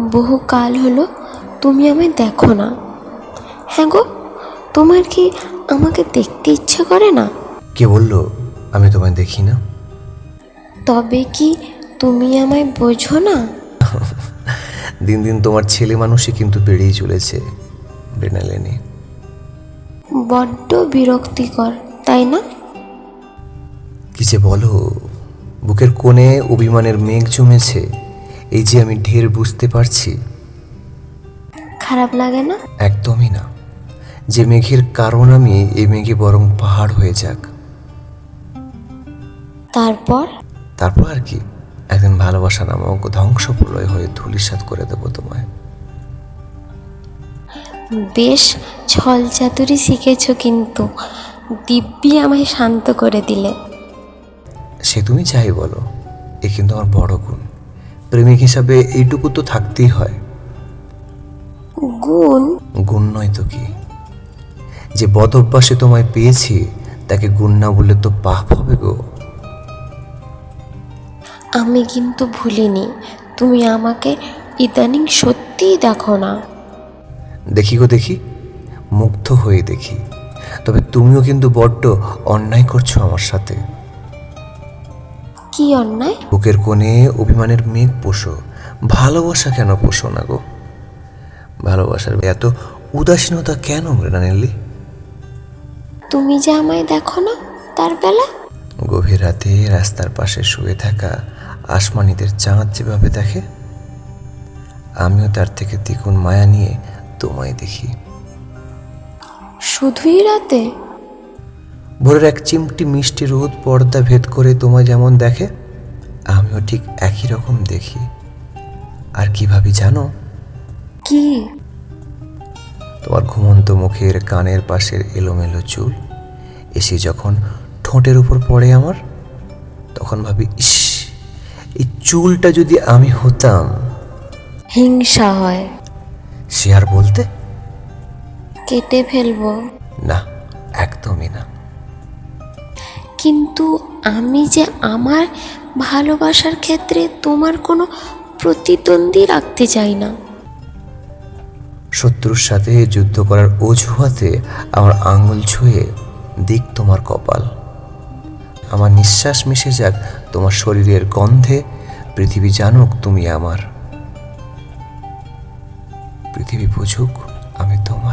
বহু কাল হলো তুমি আমায় দেখো না। হ্যাঁ গো তোমার কি আমাকে দেখতে ইচ্ছে করে না? কে বলল? আমি তোমায় দেখি না। তবে কি তুমি আমায় বোঝো না? দিন দিন তোমার ছেলে মানুষই কিন্তু বেড়েই চলেছে ব্রেনালেনে বড্ড বিরক্তিকর তাই না? কি যে বলো বুকের কোণে অভিমানের মেঘ জমেছে। এই যে আমি ঢের বুঝতে পারছি। খারাপ লাগে না? একদমই না। যে মেঘের কারণ আমি এই মেঘে বরং পাহাড় হয়ে যাক। তারপর? তারপর আর কি? একদিন ভালোবাসা নামক ধ্বংস প্রলয় হয়ে ধুলিসাৎ করে দেবো তোমায়। বেশ ছল চাতুরি শিখেছ কিন্তু। দিব্যি আমায় শান্ত করে দিলে। সে তুমি চাই বলো এ কিন্তু আমার বড় গুণ। প্রেমিক হিসাবে এইটুকু তো থাকতেই হয়। গুণ? গুণ নয় তো কি? যে বদ অভ্যাসে তোমায় পেয়েছি তাকে গুণ না বললে তো পাপ হবে গো। আমি কিন্তু ভুলিনি তুমি আমাকে ইদানিং সত্যিই দেখো না। দেখি গো দেখি মুগ্ধ হয়ে দেখি। তবে তুমিও কিন্তু বড্ড অন্যায় করছ আমার সাথে। কি অন্যায়? বুকের কোণে অভিমানের মেঘ পোষো। ভালোবাসা কেন পোষো না গো? ভালোবাসার এত উদাসীনতা কেন মৃণানীলি তুমি যে আমায় দেখো না তার বেলা? গভীর রাতে রাস্তার পাশে শুয়ে থাকা আসমানিদের চাঁদ যেভাবে দেখে আমিও তার থেকে দ্বিগুণ মায়া নিয়ে তোমায় দেখি। শুধুই রাতে? ভোরের এক চিমটি মিষ্টি রোদ পর্দা ভেদ করে তোমায় যেমন দেখে আমিও ঠিক একই রকম দেখি। আর কি ভাবি জানো? কি? তোমার ঘুমন্ত মুখের কানের পাশের এলোমেলো চুল এসে যখন ঠোঁটের উপর পড়ে আমার তখন ভাবি ইস এই চুলটা যদি আমি হতাম। হিংসা হয়। সে আর বলতে? কেটে ফেলব। না না কিন্তু আমি যে আমার ভালোবাসার ক্ষেত্রে তোমার কোনো প্রতিদ্বন্দ্বী রাখতে চাই না। শত্রুর সাথে যুদ্ধ করার অজুহাতে আমার আঙুল ছুঁয়ে দিক তোমার কপাল। আমার নিঃশ্বাস মিশে যাক তোমার শরীরের গন্ধে, পৃথিবী জানুক তুমি আমার। পৃথিবী বুঝুক আমি তোমার।